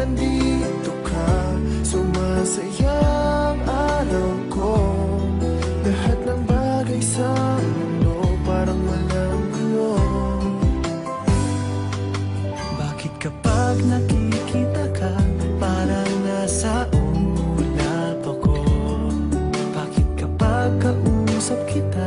nandito ka Sumasayang araw ko. Lahat ng bagay sa mundo Bakit kapag nakikita ka Parang nasa ulap ako? Bakit kapag kausap kita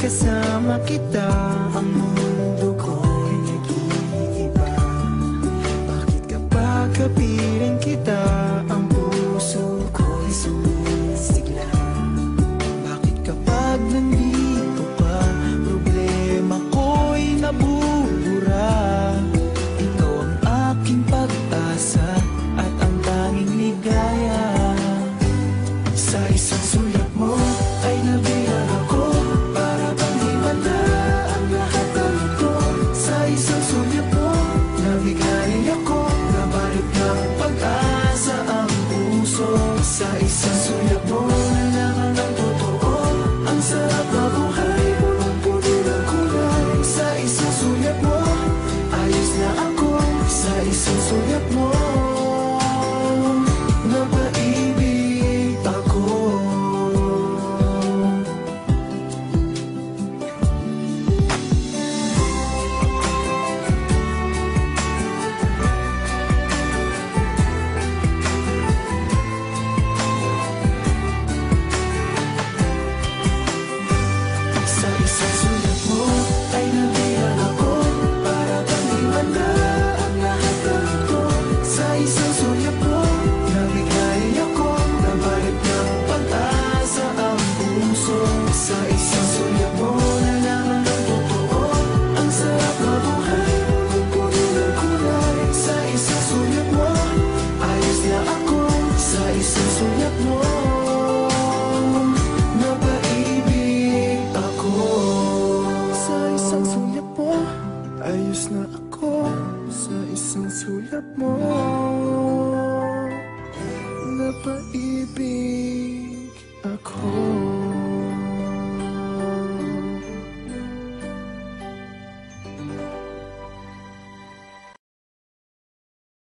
kasama kita. Ang sonsa e sensual. attrape-moi.